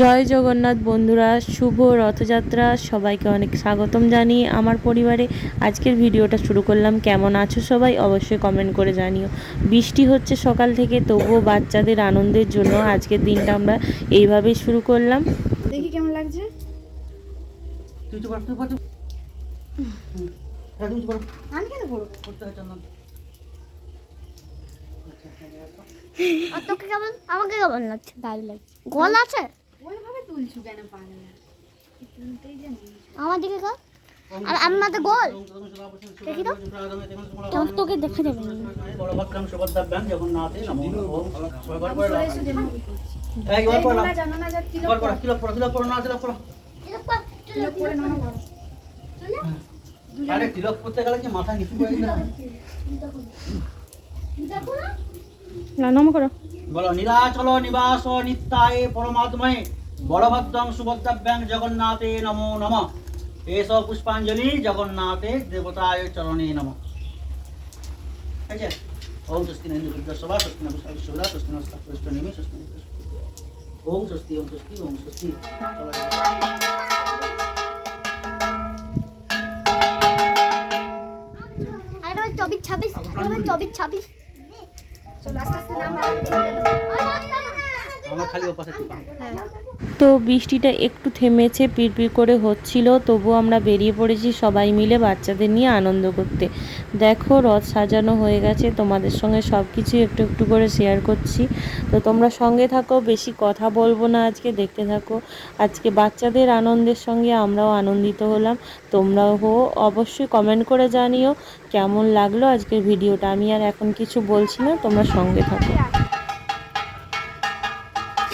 জয় জগন্নাথ বন্ধুরা শুভ রথযাত্রা সবাইকে অনেক স্বাগতম জানিয়ে আমার পরিবারে আজকের ভিডিওটা শুরু করলাম। কেমন আছো সবাই অবশ্যই কমেন্ট করে জানিও। বৃষ্টি হচ্ছে সকাল থেকে তবুও বাচ্চাদের আনন্দের জন্য আজকের দিনটা আমরা এইভাবেই শুরু করলাম। দেখি কেমন লাগছে? হ্যাঁ তোকে কেমন আমাকে কেমন লাগছে? দারুণ লাগছে। গোল আছে? ওইভাবে তুলছু কেন পারে তুলতেই জানি আমার দিকে কর আর আমাদের গোল দেখি তো কেমন তোকে দেখা যাবে না বড় ভক্তম সুভদ্রাভ্যাং জগন্নাথে নমো নমঃ সবার পরে একবার পড়া না জানো না যা তিলক না করে আরে করতে গেলে কি মাথা নিচু করে দিতে না নম করো বলো, নীলাচল নিবাস নিত্যায় পরমাত্ময়ে বলভদ্রং সুভদ্রাভ্যাং জগন্নাথে নমো নমঃ। এস পুষ্পাঞ্জলি জগন্নাথে দেবতায় চরণে নমঃ। ঠিক আছে ওম স্বস্তি ন ইন্দ্র সভা, স্বস্তি ন বিশ্বরা স্বস্তি ন স্বস্তি স্বস্তি ওম স্বস্তি ওম স্বস্তি ওম স্বস্তি। চব্বিশ ছাব্বিশ চব্বিশ ছাব্বিশ। চলো আস্তে আস্তে নাম তো বৃষ্টিটা একটু থেমেছে, পিড়পিড় করে হচ্ছিল তবু আমরা বেরিয়ে পড়েছি সবাই মিলে বাচ্চাদের নিয়ে আনন্দ করতে। দেখো, রথ সাজানো হয়ে গেছে, তোমাদের সঙ্গে সব কিছু একটু একটু করে শেয়ার করছি। তো তোমরা সঙ্গে থাকো, বেশি কথা বলব না আজকে, দেখতে থাকো। আজকে বাচ্চাদের আনন্দের সঙ্গে আমরাও আনন্দিত হলাম। তোমরাও হো অবশ্যই কমেন্ট করে জানিও কেমন লাগল আজকের ভিডিওটা আমি আর এখন কিছু বলছি না, তোমরা সঙ্গে থাকো।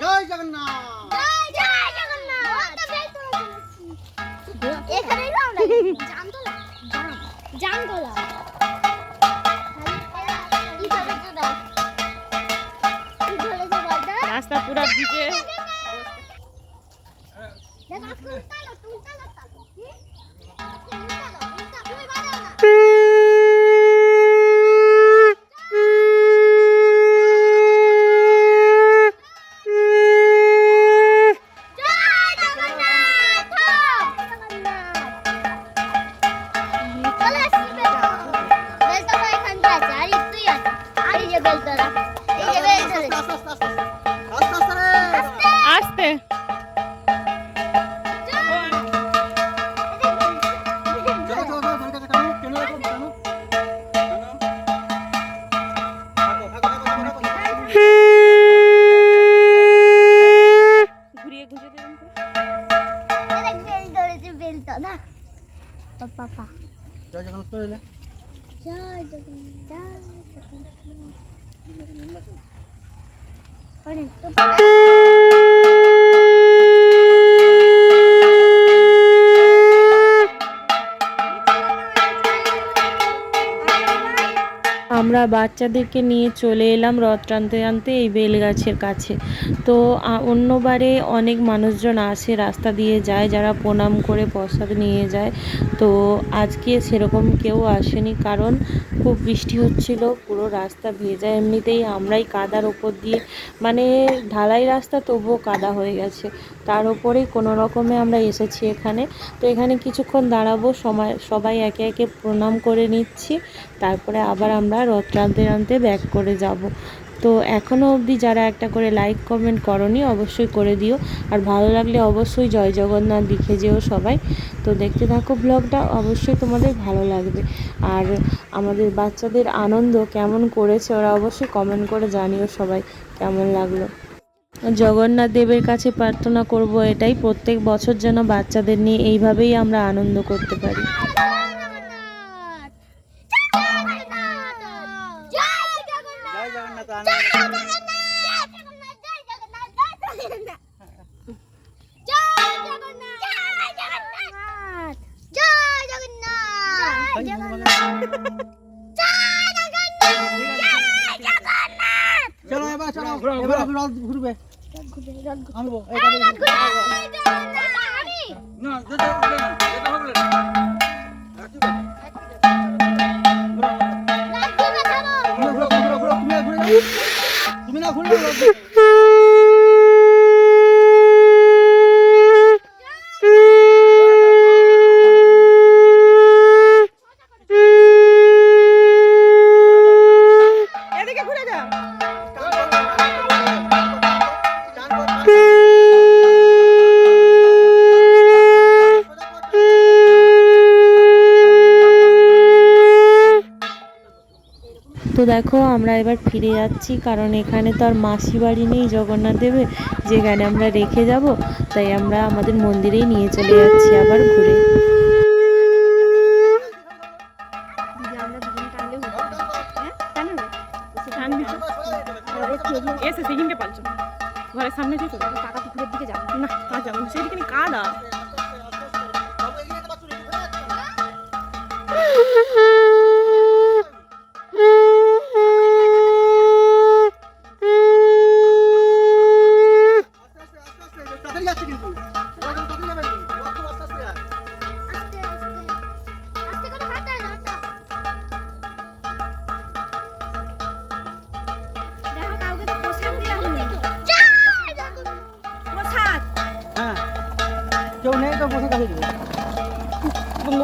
জয় জগন্নাথ। এখানেই জামতলা জামতলা রাস্তা পুরো ভিজে। জগন্নাথ করে দিলে জয় জগন্নাথ জয় জগন্নাথ আমরা বাচ্চাদেরকে নিয়ে চলে এলাম রথ টানতে টানতে এই বেলগাছের কাছে। তো অন্যবারে অনেক মানুষজন আসে রাস্তা দিয়ে যায়, যারা প্রণাম করে প্রসাদ নিয়ে যায়। তো, আজকে সেরকম কেউ আসেনি কারণ খুব বৃষ্টি হচ্ছিল, পুরো রাস্তা ভেজা। এমনিতেই আমরাই কাদার ওপর দিয়ে মানে ঢালাই রাস্তা তবুও কাদা হয়ে গেছে। তার ওপরেই কোনো রকমে আমরা এসেছি এখানে। তো এখানে কিছুক্ষণ দাঁড়াবো, সময়, সবাই একে একে প্রণাম করে নিচ্ছি। তারপরে আবার আমরা রথ টানতে টানতে ব্যাক করে যাব। তো এখনও অবধি যারা একটা করে লাইক কমেন্ট করনি, অবশ্যই করে দিও। আর ভালো লাগলে অবশ্যই জয় জগন্নাথ লিখে যেও সবাই। তো দেখতে থাকো ব্লগটা অবশ্যই তোমাদের ভালো লাগবে। আর আমাদের বাচ্চাদের আনন্দ কেমন করেছে ওরা অবশ্যই কমেন্ট করে জানিও সবাই, কেমন লাগল। জগন্নাথ দেবের কাছে প্রার্থনা করব এটাই প্রত্যেক বছর যেন বাচ্চাদের নিয়ে এইভাবেই আমরা আনন্দ করতে পারি। চলো এবার চলো। ঘুরবে আমি দেখো আমরা এবার ফিরে যাচ্ছি কারণ এখানে তো আর মাসি বাড়ি নেই জগন্নাথ দেবের। যেখানে আমরা রেখে যাব তাই আমরা আমাদের মন্দিরেই নিয়ে চলে যাচ্ছি আবার ঘুরে। হ্যাঁ? তো। এসে সেখানকে পাচ্ছ ঘরের সামনে যেত কাকা পুকুরের দিকে যাব। না আর যাব না। সেদিকে কাদা।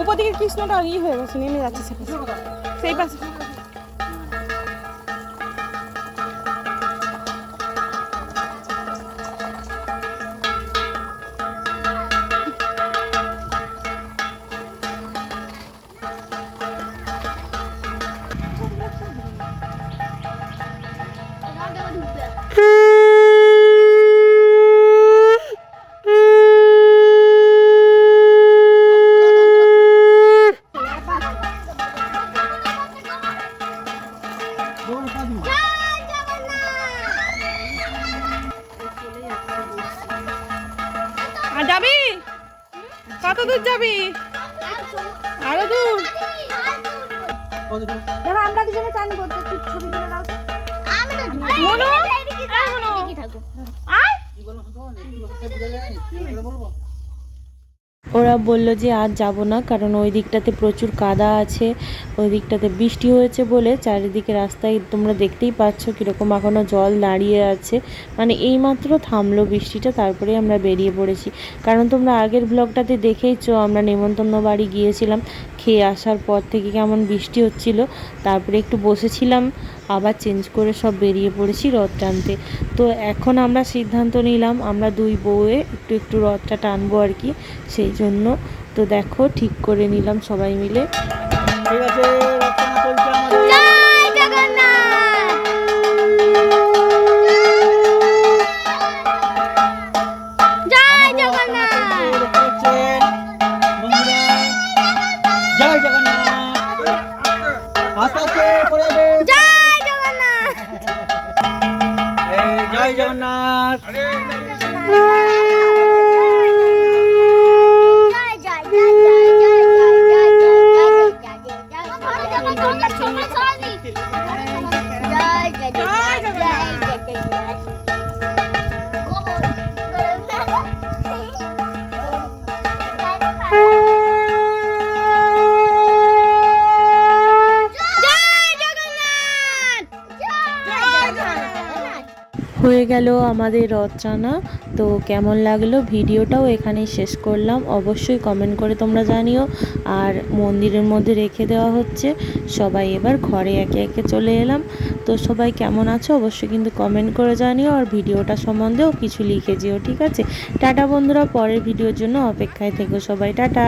উপর দিকে কৃষ্ণটা ই হয়ে গেছে নেমে যাচ্ছে সেই পাশে। দেখো আমরা দুজনে চান করতে একটু ছবি বলব? ওরা বলল যে আর যাব না, কারণ ওই দিকটাতে প্রচুর কাদা আছে, ওই দিকটাতে বৃষ্টি হয়েছে বলে চারিদিকে রাস্তায় তোমরা দেখতেই পাচ্ছ কীরকম এখনও জল দাঁড়িয়ে আছে। মানে এইমাত্র থামলো বৃষ্টিটা তারপরে আমরা বেরিয়ে পড়েছি। কারণ তোমরা আগের ব্লগটাতে দেখেইছো, আমরা নেমন্তন্ন বাড়ি গিয়েছিলাম, খেয়ে আসার পর থেকে কেমন বৃষ্টি হচ্ছিল, তারপরে একটু বসেছিলাম আবার চেঞ্জ করে সব বেরিয়ে পড়েছি রথ টানতে। তো এখন আমরা সিদ্ধান্ত নিলাম, আমরা দুই বউয়ে একটু একটু রথটা টানবো আর কি, সেই জন্য। তো দেখো ঠিক করে নিলাম সবাই মিলে। ঠিক আছে। গেল আমাদের রথ টানা তো কেমন লাগল? ভিডিওটাও এখানেই শেষ করলাম। অবশ্যই কমেন্ট করে তোমরা জানিও। আর মন্দিরের মধ্যে রেখে দেওয়া হচ্ছে। সবাই এবার ঘরে একে একে চলে এলাম। তো সবাই কেমন আছো? অবশ্যই কিন্তু কমেন্ট করে জানিও। আর ভিডিওটা সম্বন্ধেও কিছু লিখে যেও, ঠিক আছে? টাটা বন্ধুরা, পরের ভিডিওর জন্য অপেক্ষায় থেকো সবাই। টাটা!